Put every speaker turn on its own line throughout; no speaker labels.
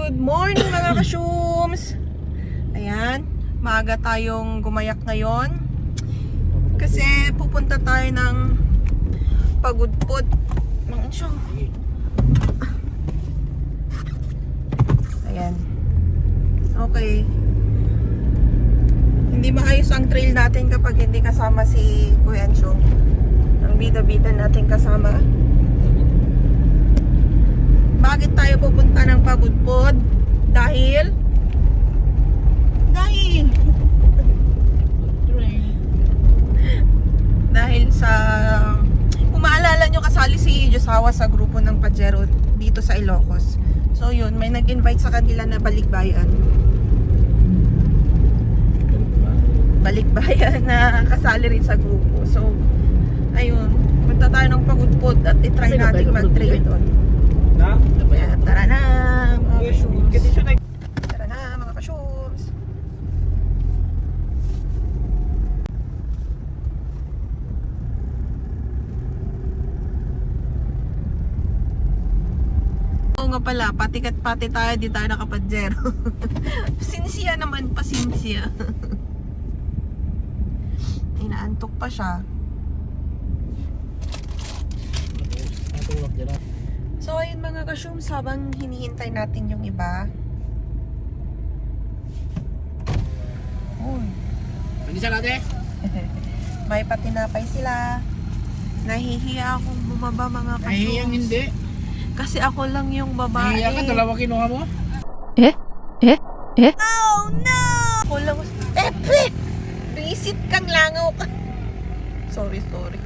Good morning mga kasyums! Ayan, maaga tayong gumayak ngayon. Kasi pupunta tayo ng pagudpod. Mga insyo. Ayan. Okay. Hindi maayos ang trail natin kapag hindi kasama si Kuya Ansyo. Ang bida-bida natin kasama. Bakit tayo pupunta ng Pagudpod? Dahil? Dahil? Dahil sa... Kung maalala nyo, kasali si Josawa sa grupo ng Pajero dito sa Ilocos. So yun, may nag-invite sa kanila na balikbayan. Balikbayan na kasali rin sa grupo. So, ayun, punta tayo ng Pagudpod at itry natin mag-trail doon.
Na?
Tara na mga
ay
Tara na mga ka-shoes. Oo nga pala, patikat pati tayo, di tayo nakapadjero. Sinsiya naman, pasinsiya. Inaantok pa siya.
natulog dyan ah.
So ayun mga ka-shooms, habang hinihintay natin yung iba. Uy,
Condition natin?
may patinapay sila. Nahihiya akong bumaba mga ka-shooms.
Nahihiyang hindi.
Kasi ako lang yung babae.
Nahihiya ka, dalawa kinuha mo?
Oh no! Ako lang. Epe! Visit kang langaw ka. Sorry, sorry.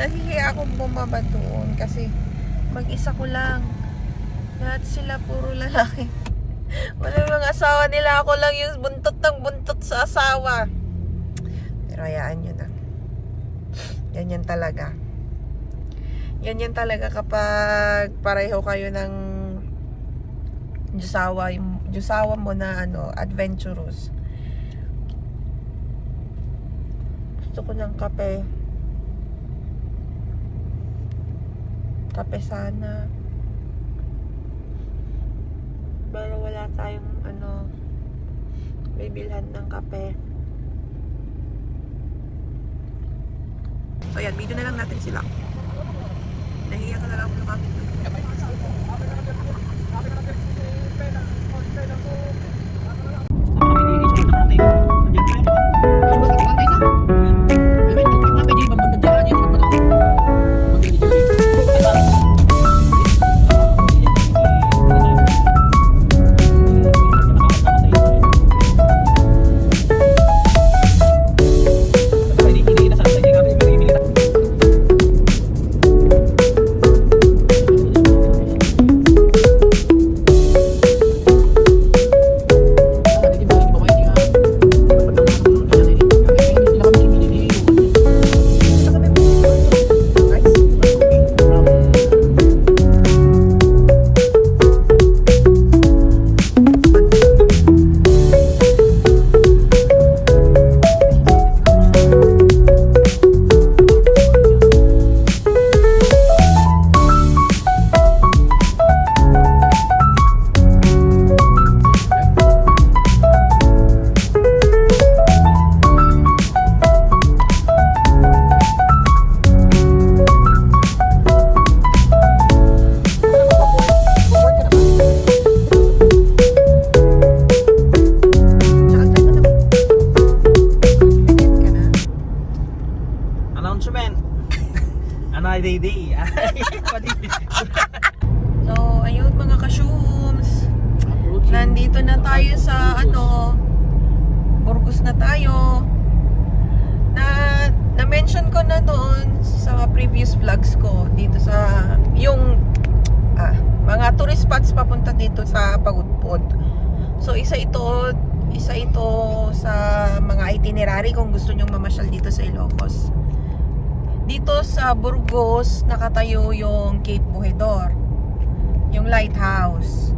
Nahihiya akong bumaba doon kasi mag-isa ko lang. Lahat sila puro lalaki. Wala mga asawa nila. Ako lang yung buntot ng buntot sa asawa. Pero hayaan nyo na. Yan yan talaga. Yan yan talaga kapag pareho kayo ng Diyosawa, yung Diyosawa mo na ano, adventurous. Gusto ko ng kape. Kape sana. Pero wala tayong ano, bibilhan ng kape. So yan, video na lang natin sila. Nahiya ka na lang lumapit. Mamasyal dito sa Ilocos. Dito sa Burgos nakatayo yung Cape Bujidor. Yung lighthouse.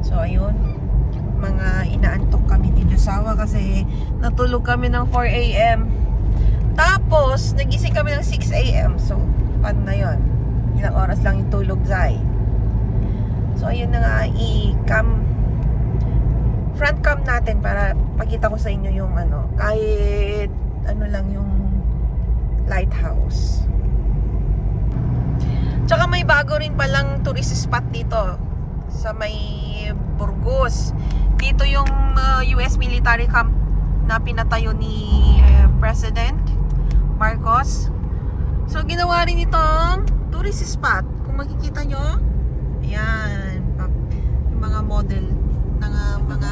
So ayun, mga inaantok kami ni Josawa kasi natulog kami ng 4 a.m. Tapos, nagising kami ng 6 a.m. So, paano na yun? Ilang oras lang yung tulog, Zay. So, ayun na nga, i-cam front cam natin para pakita ko sa inyo yung ano, kahit ano lang yung lighthouse. Tsaka may bago rin palang tourist spot dito sa may Burgos. Dito yung uh, US military camp na pinatayo ni uh, President Marcos. So ginawa rin itong tourist spot. Kung makikita nyo, ayan, pa- yung mga model ng uh, mga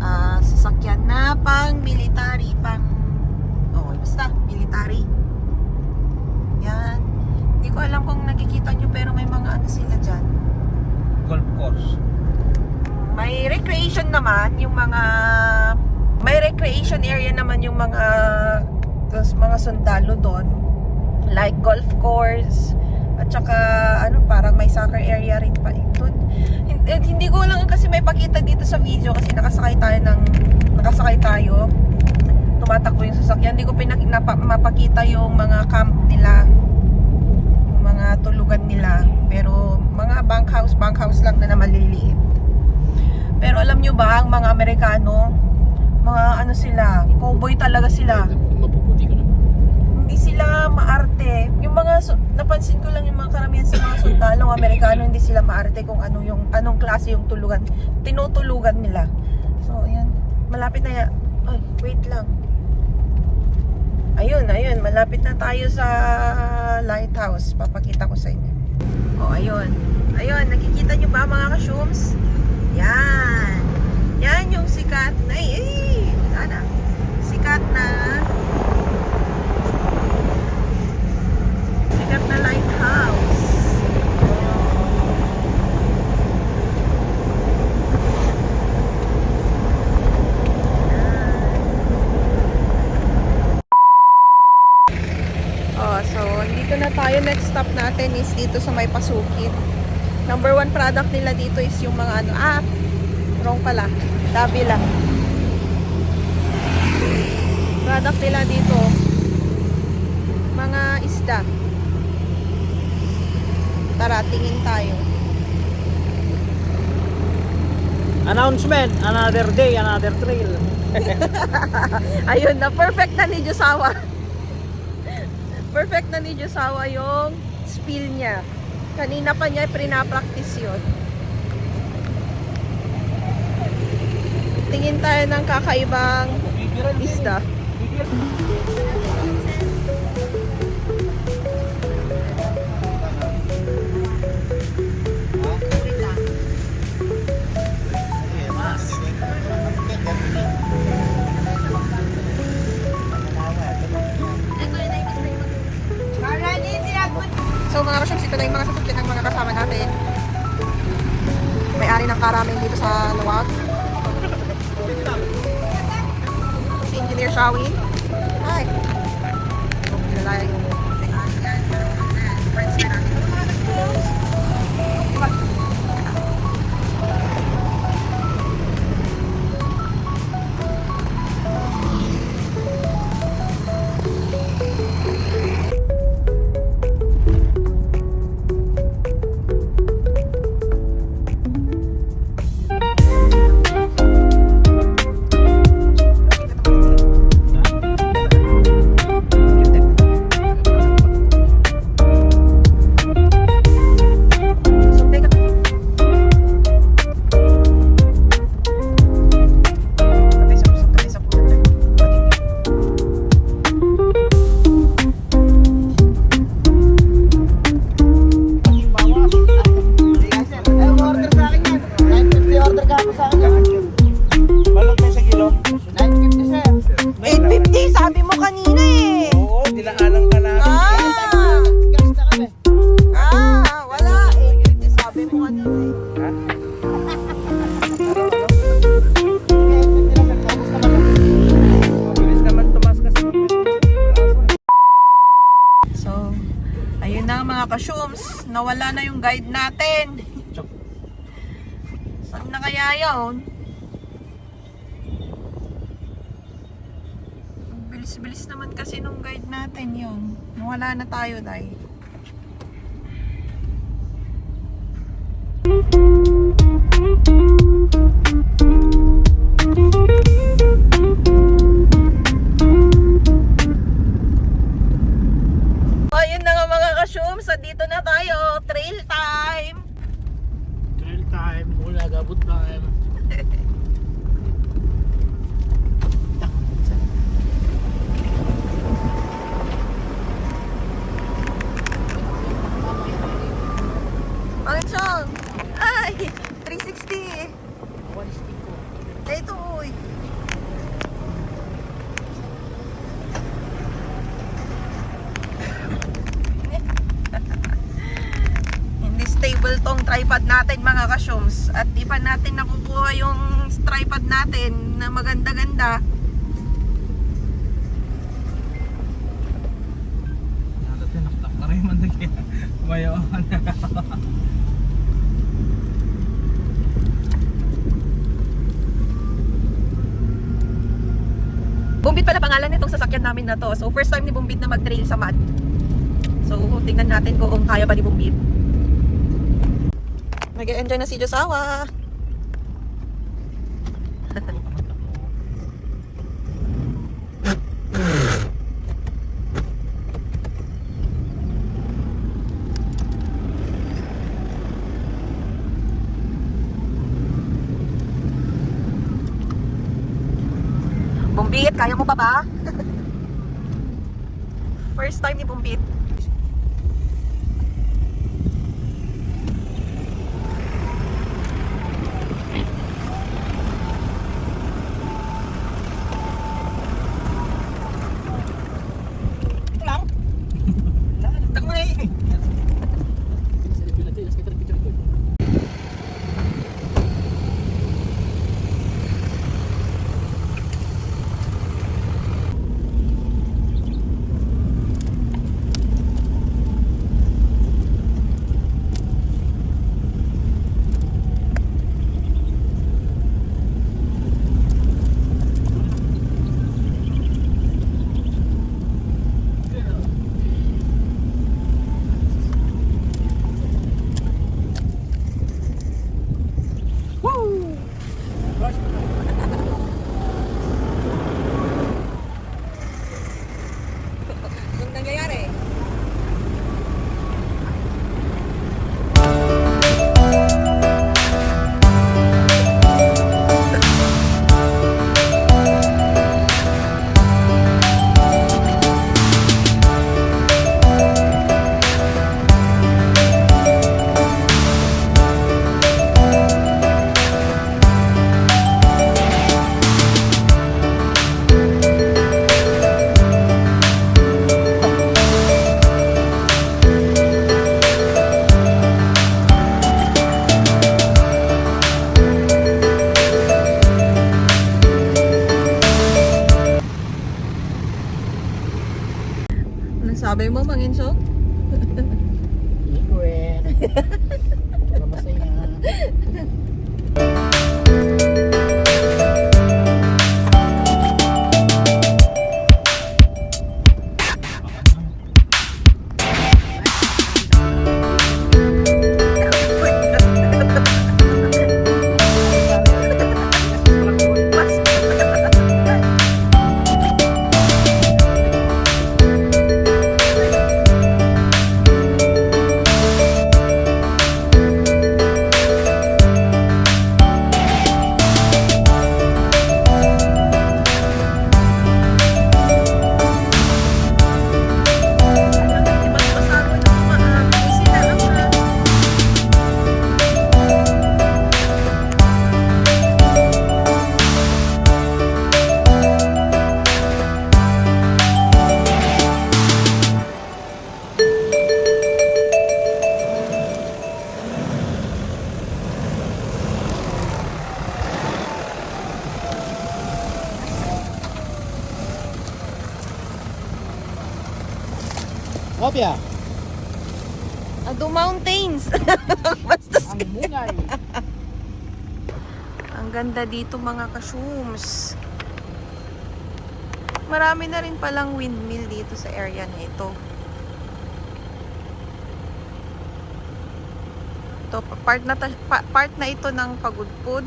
ah, sasakyan na pang military, oh, basta military. Yan. Hindi ko alam kung nakikita nyo pero may mga ano sila dyan.
Golf course.
May recreation naman yung mga may recreation area naman yung mga tas mga sundalo doon like golf course at saka ano parang may soccer area rin pa doon hindi, hindi ko lang kasi may pakita dito sa video kasi nakasakay tayo ng nakasakay tayo tumatakbo yung sasakyan hindi ko mapakita yung mga camp nila yung mga tulugan nila pero mga bunkhouse bunkhouse lang na na maliliit pero alam nyo ba ang mga Amerikano mga ano sila cowboy talaga sila hindi sila maarte. Yung mga napansin ko lang yung mga karamihan sa mga sundalong Amerikano hindi sila maarte kung ano yung anong klase yung tulugan. Tinutulugan nila. So, ayan. Malapit na yan. Ay, wait lang. Ayun, ayun. Malapit na tayo sa lighthouse. Papakita ko sa inyo. Oh, ayun. Ayun, nakikita nyo ba mga ka-shooms? Yan. Yan yung sikat na, ay, ay, ana. Sikat na sikat na lighthouse. Oh, so dito na tayo. Next stop natin is dito sa may Pasukit. Number one product nila dito is yung mga ano, ah, wrong pala. Davila. Product nila dito, mga isda. Tara, tingin tayo.
Announcement, another day, another trail.
Ayun na, perfect na ni Josawa. Perfect na ni Josawa yung spill niya. Kanina pa niya prina-practice yun. Tingin tayo ng kakaibang isda. Kasyons, ito na yung mga sasakyan ng mga kasama natin. May-ari ng karaming dito sa Luwag. Engineer Shawin. Hi. Kilala yung
Balot na sa kilo?
950 sir.
850, sabi mo kanina eh.
Oo, dinaanan ka
Wala
na tayo, Day. Oh,
na nga mga kasyum.
So, dito na tayo. Trail time! Trail time. Mula
gabot time.
siyang? Ay! 360! Ito, uy. Hindi stable tong tripod natin mga kasyums. At di pa natin nakukuha yung tripod natin na maganda-ganda.
Naktak na rin man lagi. Mayawan.
Bumbit pala pangalan nitong sasakyan namin na to. So first time ni Bumbit na mag-trail sa mud. So tingnan natin kung kaya pa ni Bumbit. Nag-enjoy na si Josawa. ganda dito mga kasyums. Marami na rin palang windmill dito sa area na ito. Ito, part na, part na ito ng pagudpud.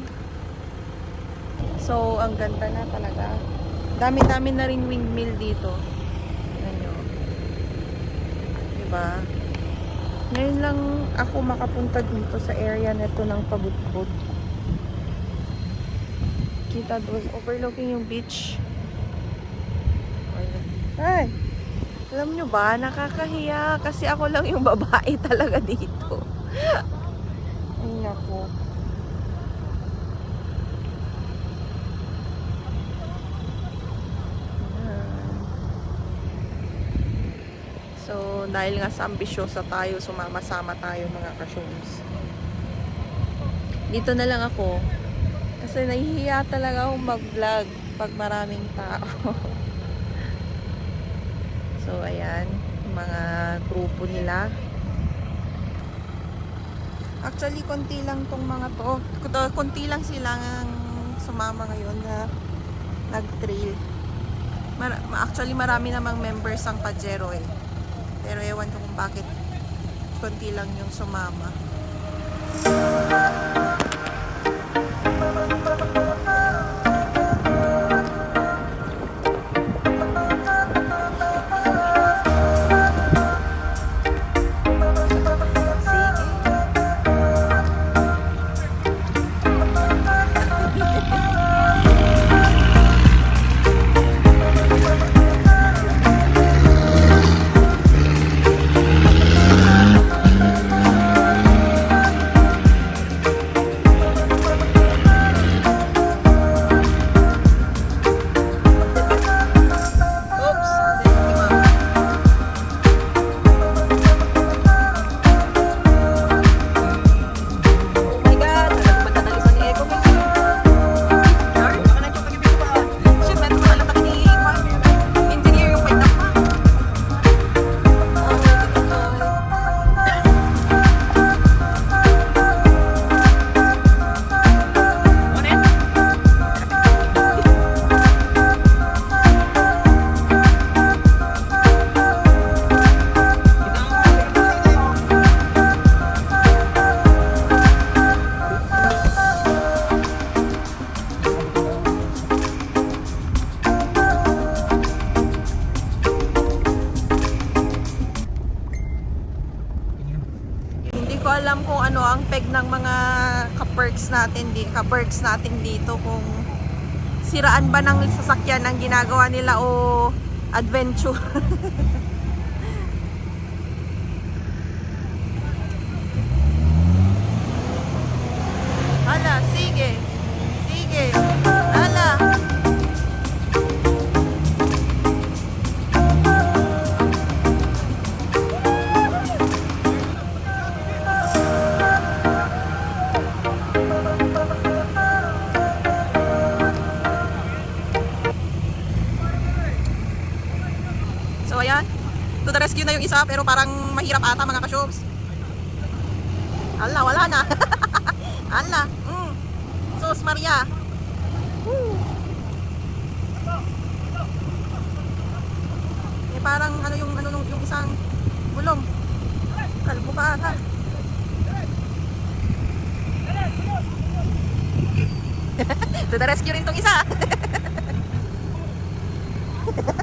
So, ang ganda na talaga. Dami-dami na rin windmill dito. Tingnan nyo. Diba? Ngayon lang ako makapunta dito sa area na ito ng pagudpud. Makikita doon. Overlooking yung beach. Ay! Alam nyo ba, nakakahiya kasi ako lang yung babae talaga dito. Ay. Ayan. So, dahil nga sa ambisyosa tayo, sumama-sama tayo mga kasyons. Dito na lang ako. Kasi nahihiya talaga akong mag-vlog pag maraming tao. so, ayan. Mga grupo nila. Actually, konti lang tong mga to. Konti lang silang sumama ngayon na nag-trail. Mar- actually, marami namang members ang Pajero eh. Pero ewan ko kung bakit konti lang yung sumama. Sige. Ng mga ka-perks natin, di, ka-perks natin dito kung siraan ba ng sasakyan ang ginagawa nila o adventure. pero parang mahirap ata mga ka-shows. Ala, wala na. Ala, mm. Sus Maria. Woo. Eh parang ano yung ano yung isang gulong. Kalbo pa ata. to the rescue rin tong isa.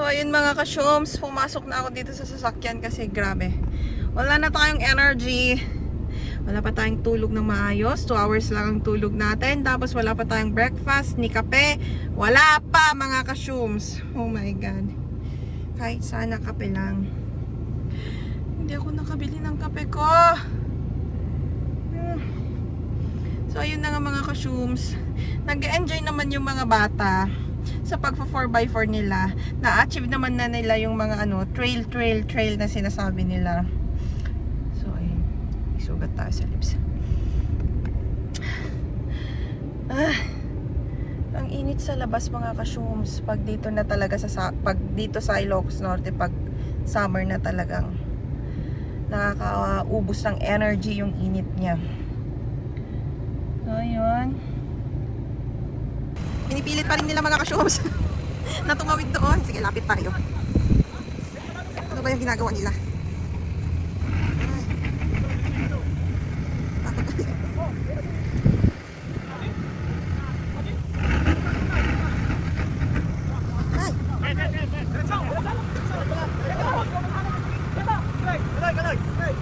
ayun mga ka-shooms, pumasok na ako dito sa sasakyan kasi grabe. Wala na tayong energy. Wala pa tayong tulog ng maayos. 2 hours lang ang tulog natin. Tapos wala pa tayong breakfast, ni kape. Wala pa mga ka-shooms. Oh my God. Kahit sana kape lang. Hindi ako nakabili ng kape ko. Hmm. So ayun na nga mga ka-shooms. Nag-enjoy naman yung mga bata sa pagpo 4x4 nila. Na-achieve naman na nila yung mga ano, trail, trail, trail na sinasabi nila. So ayun. Isugat tayo sa lips. Ah, ang init sa labas mga ka-shooms. Pag dito na talaga sa, pag dito sa Ilocos Norte, pag summer na talagang nakakaubos ng energy yung init niya. So, ayun. Pinipilit pa rin nila mga ka-shooms na tumawid doon. Sige, lapit tayo. Ano ba yung ginagawa nila? Ay. Takot tayo. Ay.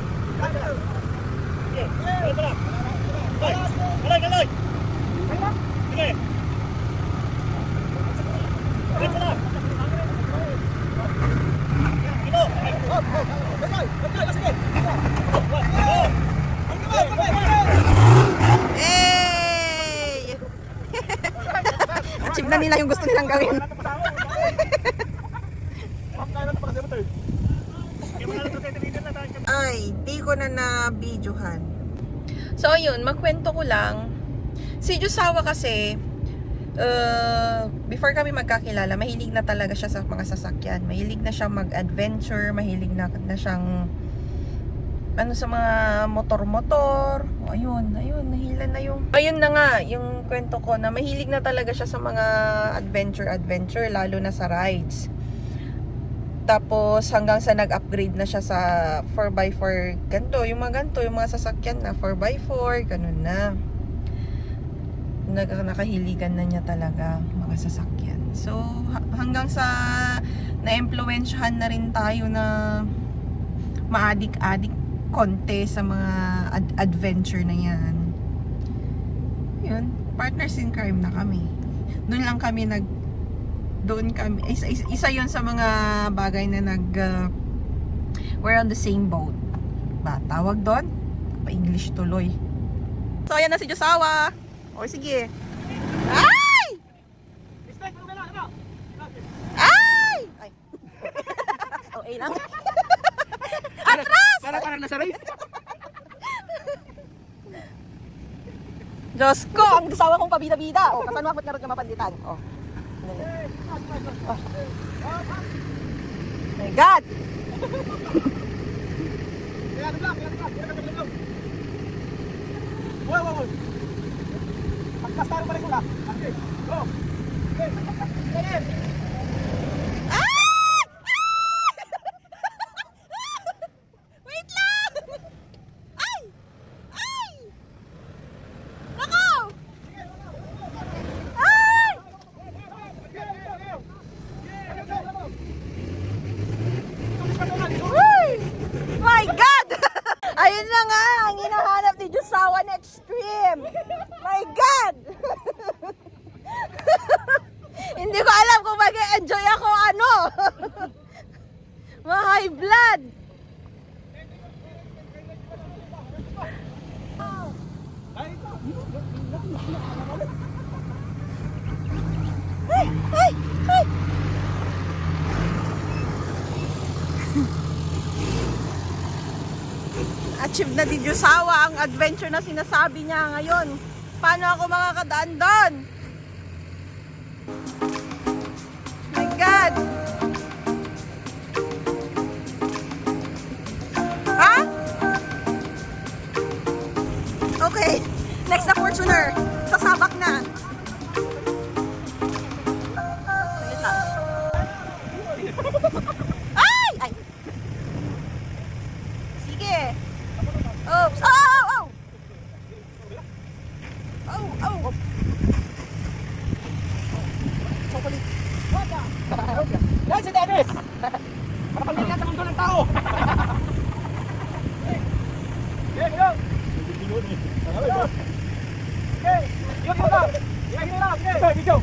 Hey! Achieve na nila yung gusto nilang gawin. Ay, di ko na na-videohan. So, ayun, magkwento ko lang. Si Jusawa kasi, uh, before kami magkakilala, mahilig na talaga siya sa mga sasakyan. Mahilig na siya mag-adventure, mahilig na, na siyang ano sa mga motor-motor. O, ayun, ayun, nahila na yung... Ayun na nga, yung kwento ko na mahilig na talaga siya sa mga adventure-adventure, lalo na sa rides. Tapos hanggang sa nag-upgrade na siya sa 4x4 ganito, yung mga ganito, yung mga sasakyan na 4x4, ganun na. Nag nakahiligan na niya talaga mga sasakyan. So ha- hanggang sa na-impluwensyahan na rin tayo na maadik-adik konti sa mga ad- adventure na yan. Yun, partners in crime na kami. Doon lang kami nag doon kami isa, isa, yun sa mga bagay na nag uh, we're on the same boat. Ba tawag doon? Pa English tuloy. So ayan na si Josawa. O sige ay ay ay okay lang atras
Race.
Diyos ko, ang sawa kong pabida-bida. O, kasan mo, ba't nga mapanditan? O. Oh. My God!
Wow, wow, wow. Pagkastaro pa rin ko lang. Okay, go. Okay.
Ah! Wait lang! Ay! Ay! Nako! Ay! Uy! My God! Ayun na nga, ang hinahanap ni Josawa na extreme. My God! Hindi ko alam kung mag-enjoy ako ano. Ma-high blood. Ay, ay, ay. Achieve na ni Josawa ang adventure na sinasabi niya ngayon. Paano ako makakadaan doon? My God! Ha? Okay. Next na Fortuner. Sasabak na. Wait lang. Ay! Ay! Sige. Oops. Oh, oh, oh! Oh, oh! oh. Chocolate.
Guys, si Dennis! Makapamilya sa mundo ng tao. Okay, go. Okay, yun yun lang. Yan yun lang. Okay, okay, video.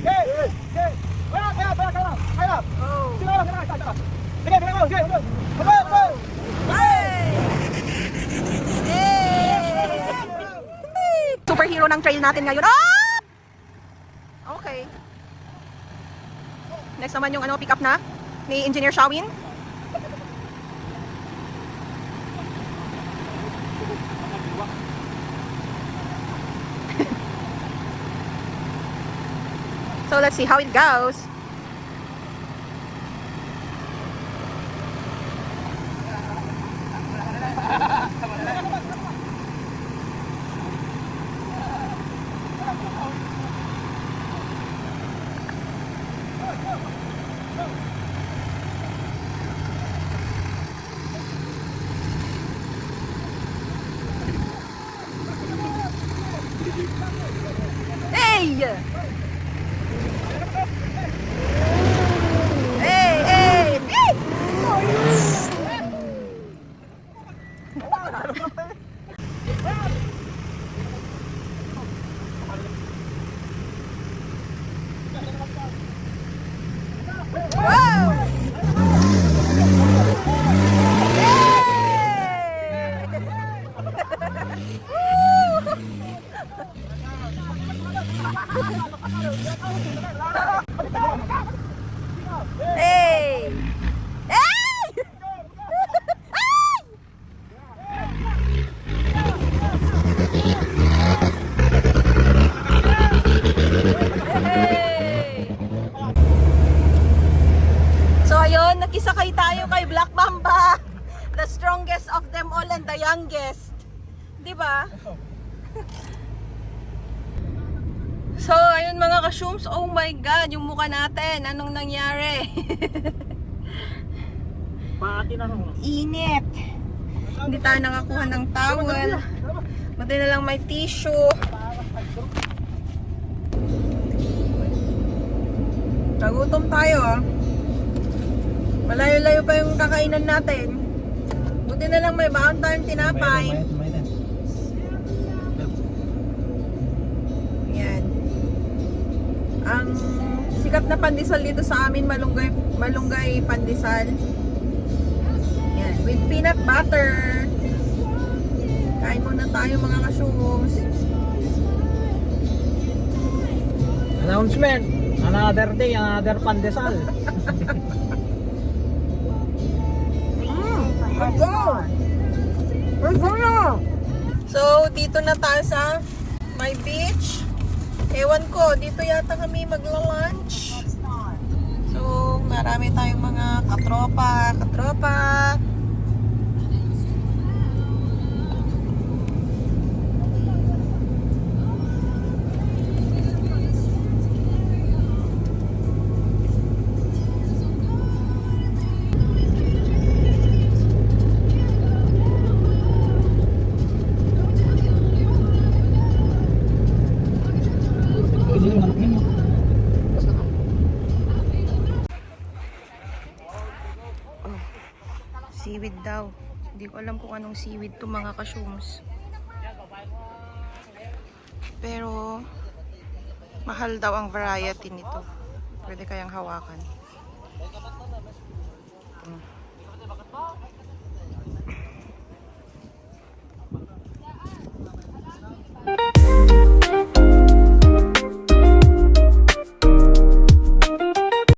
Okay, okay. Kaya, kaya, kaya, kaya. Kaya. Sige lang, sige lang, sige lang. Sige, sige lang, sige, sige. Go, go.
Trail natin ngayon. Ah! Okay. Next naman yung ano, pick up na ni Engineer Shawin. so let's see how it goes. Nagutom tayo ah. Malayo-layo pa yung kakainan natin. Buti na lang may baon tayong tinapay. Yan. Ang sikat na pandesal dito sa amin, malunggay, malunggay pandesal. Yan, with peanut butter. Kain muna tayo mga ka-shooms.
Announcement. Another day, another pandesal.
So, dito na tayo sa my beach. Ewan ko, dito yata kami magla-lunch. So, marami tayong mga katropa, katropa. ko alam kung anong seaweed to mga kasyums. Pero, mahal daw ang variety nito. Pwede kayang hawakan. Thank you.